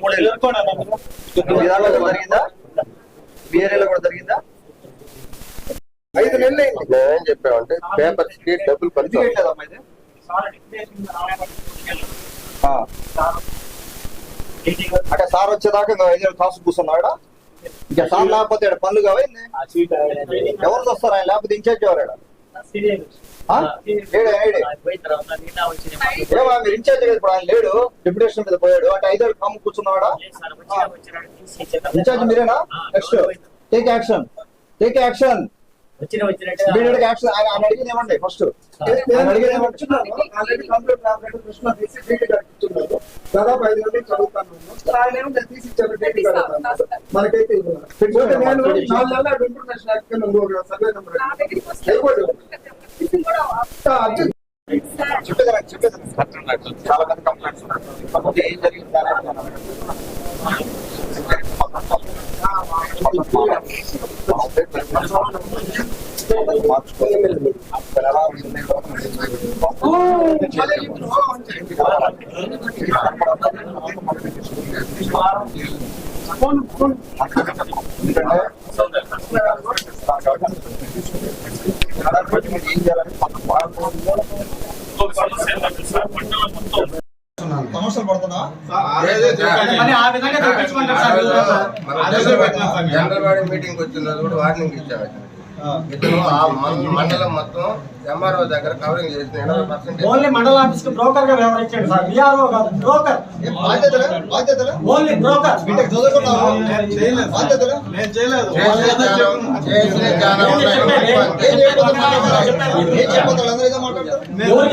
మూడేళ్ళు మీ దాంట్లో కూడా జరిగిందా కూడా జరిగిందా ఐదు నెలలు చెప్పామంటే డబ్బులు. అంటే సార్ వచ్చేదాకా ఇంకా ఐదు కాసు కూర్చున్నాడా ఇంకా సార్ లేకపోతే పనులు కావాలి ఎవరు వస్తారు ఆయన లేకపోతే ఇన్ఛార్జ్ ఎవరు మీరు ఇన్ఛార్జ్ కదా ఇప్పుడు ఆయన లేడు. డిప్యుటేషన్ మీద పోయాడు. అంటే ఐదేళ్ళు కమ్ము కూర్చున్నాడా ఇన్ఛార్జ్ మీరేనా? Next take action take action action ఆయన ఆయన అడిగింది ఏమండి? ఫస్ట్ అడిగేది ఆల్రెడీ కంప్లీట్ కృష్ణ తీసి దాదాపు ఐదు మంది చదువుతాను ఆయన ఏమో నేను తీసి ఇచ్చాను డీటీ కట్టాను మనకైతే నేను నాలుగు నెలల యాక్ట్ కింద సర్వే నెంబర్ అయిపోయింది నాకు. చాలా మంది కంప్లైంట్స్ కాకపోతే ఏం జరిగింది ఏం చేయాలని సమస్యలు పడుతున్నా మరి ఆ విధంగా తెప్పించుకుంటారు సార్. వీళ్ళంతా. జనరల్ బాడీ మీటింగ్ వచ్చిన కూడా వార్నింగ్ ఇచ్చాము ఇతను ఆ మన- మండలం మొత్తం ఎంఆర్ఓ దగ్గర కవరింగ్ చేసిన ఎనభై పర్సెంట్ ఓన్లీ మండల ఆఫీస్కి బ్రోకర్గా వ్యవహరించండి సార్. విఆర్ఓ కాదు బ్రోకర్ ఏం బాధ్యతలే? బాధ్యతలే? ఓన్లీ బ్రోకర్ బీటెక్ చదువుకున్నావు బాధ్యతలు? నేను చేయలేదు. చేసిన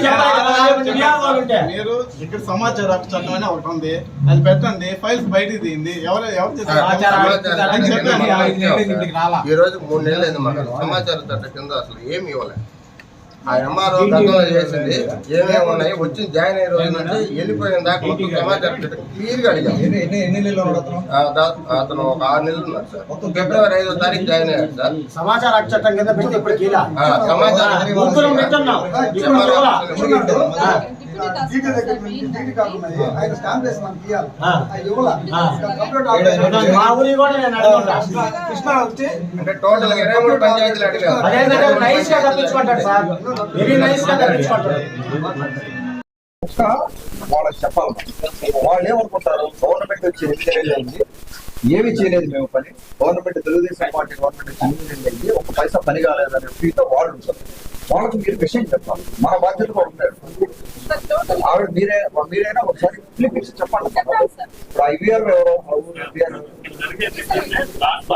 చెప్పాలి మీరు ఇక్కడ సమాచార హక్కు చట్టం అని ఒకటి ఉంది. అది పెట్టండి. ఫైల్స్ బయటికి తీయండి. ఎవరు ఎవరు. ఈ రోజు మూడు నెలలు అయింది మాకు. సమాచార చట్ట కింద అసలు ఏమి ఇవ్వలేదు ఆ ఎంఆర్ఓ గతంలో చేసింది. ఏమేమి ఉన్నాయి? వచ్చి జాయిన్ అయ్యే రోజు నుంచి వెళ్ళిపోయిన దాకా మొత్తం సమాచార క్లియర్గా అడిగాం. అతను? ఒక ఆరు నెలలు ఉన్నాడు సార్. ఫిబ్రవరి ఐదో తారీఖు జాయిన్ అయ్యాడు సార్. సమాచార సమాచారం దగ్గర ఆయన స్టాంప్ వేసి మనకి ఇవ్వాలి? కృష్ణ వచ్చి అంటే టోటల్ ఇరవై మూడు పంచాయతీలు అడిగారు? అదేంటంటే నైస్గా తప్పించుకుంటాడు సార్. వెరీ నైస్గా తప్పించుకుంటాడు వాళ్ళకి చెప్పాలి. వాళ్ళు ఏమనుకుంటారు? గవర్నమెంట్ వచ్చి ఎన్ని ఏమి చేయలేదు మేము పని. గవర్నమెంట్ తెలుగుదేశం పార్టీ గవర్నమెంట్ ఒక పైసా పని కాలేదనే ఫీల్తో వాళ్ళు ఉంటారు. వాళ్ళకి మీరు విషయం చెప్పాలి. మన బాధ్యత కూడా ఉంటారు ఆవిడ మీరే మీరైనా ఒకసారి పిలిపించి చెప్పండి. ఇప్పుడు ఐవీఆర్ ఎవరో ఐవీఆర్